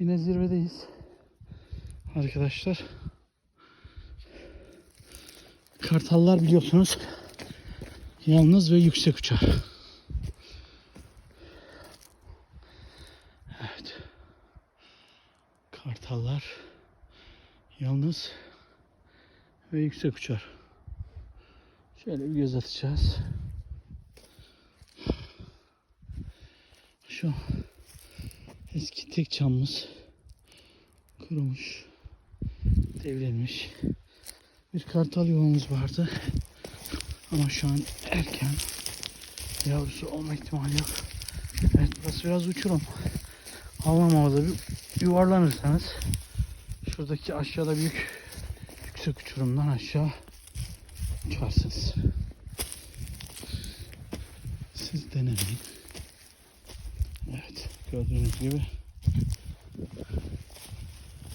Yine zirvedeyiz. Arkadaşlar. Kartallar biliyorsunuz yalnız ve yüksek uçar. Evet. Kartallar yalnız ve yüksek uçar. Şöyle bir göz atacağız. Şu eski tek çamımız kurumuş, devrilmiş. Bir kartal yuvamız vardı. Ama şu an erken. Yavrusu olma ihtimali yok. Evet burası biraz uçurum. Havam havada bir yuvarlanırsanız şuradaki aşağıda büyük yüksek uçurumdan aşağı uçarsınız. Siz denemeyin. Gördüğünüz gibi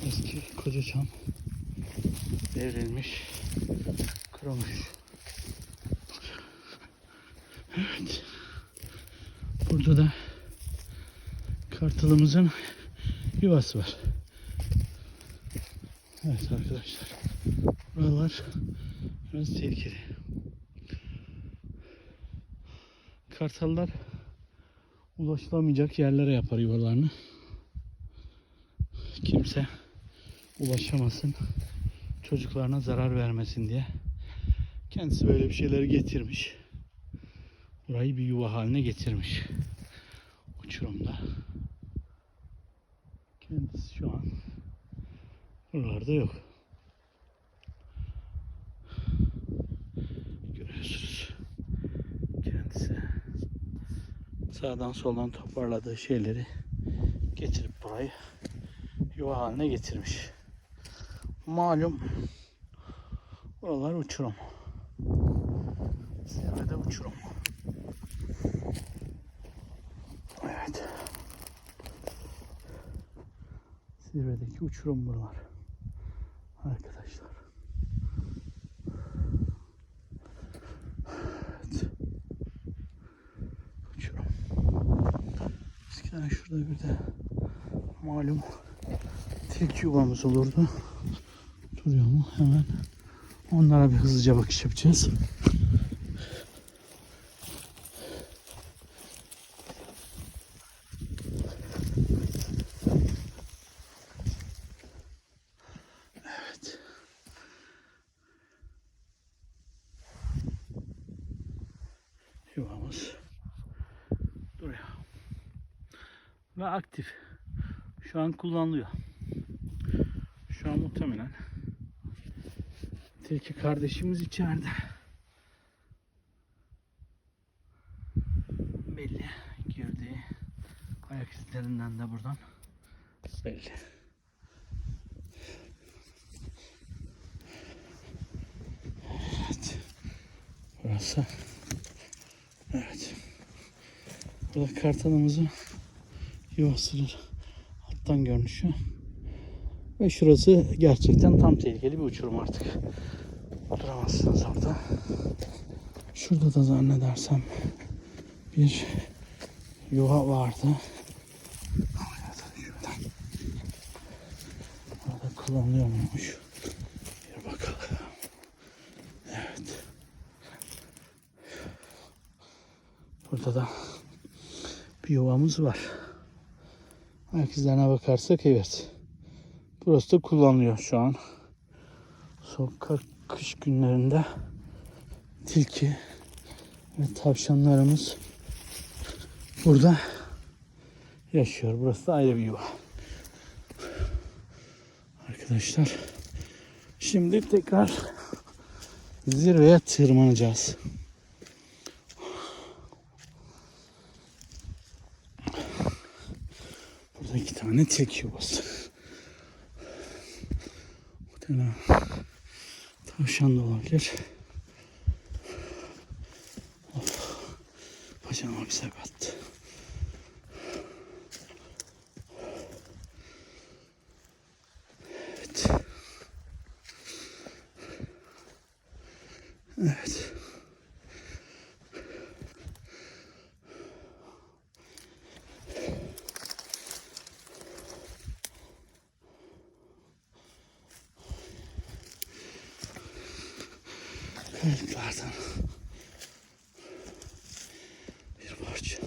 eski koca çam devrilmiş, kurumuş. Evet. Burada da kartalımızın yuvası var. Evet arkadaşlar. Buralar biraz tehlikeli. Kartallar ulaşılamayacak yerlere yapar yuvalarını. Kimse ulaşamasın, çocuklarına zarar vermesin diye. Kendisi böyle bir şeyleri getirmiş. Burayı bir yuva haline getirmiş. Uçurumda. Kendisi şu an buralarda yok. Görüyorsunuz. Kendisi sağdan soldan toparladığı şeyleri getirip burayı yuva haline getirmiş. Malum buralar uçurum. Zirvede uçurum. Evet. Zirvedeki uçurum buralar. Arkadaşlar. Evet. Uçurum. Eskiden şurada bir de malum tilki yuvamız olurdu. Duruyor mu? Hemen onlara bir hızlıca bakış yapacağız. Yuvamız duruyor. Ve aktif. Şu an kullanılıyor. Şu an muhtemelen tilki kardeşimiz içeride. Belli. Girdiği ayak izlerinden de buradan belli. Evet. Burası. Evet. Burada kartalımızın yuvasıdır. Alttan görünüşü. Ve şurası gerçekten tam tehlikeli bir uçurum artık. Duramazsınız orada. Şurada da zannedersem bir yuva vardı. Orada kullanılıyor muymuş? Bir bakalım. Evet. Burada da bir yuvamız var. Ayak izlerine bakarsak evet. Burası da kullanılıyor şu an. Soğuk kış günlerinde tilki ve tavşanlarımız burada yaşıyor. Burası da ayrı bir yuva. Arkadaşlar şimdi tekrar zirveye tırmanacağız. İki tane yuvası. Muhtemelen tavşan da olabilir. Of. Bacağıma bir sakat. Evet. Evet. Felklerden bir parça.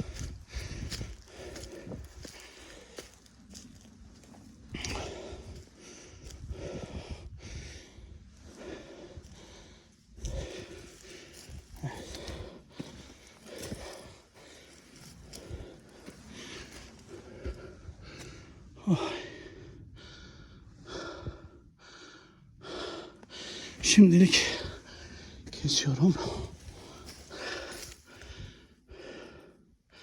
Şimdilik kesiyorum.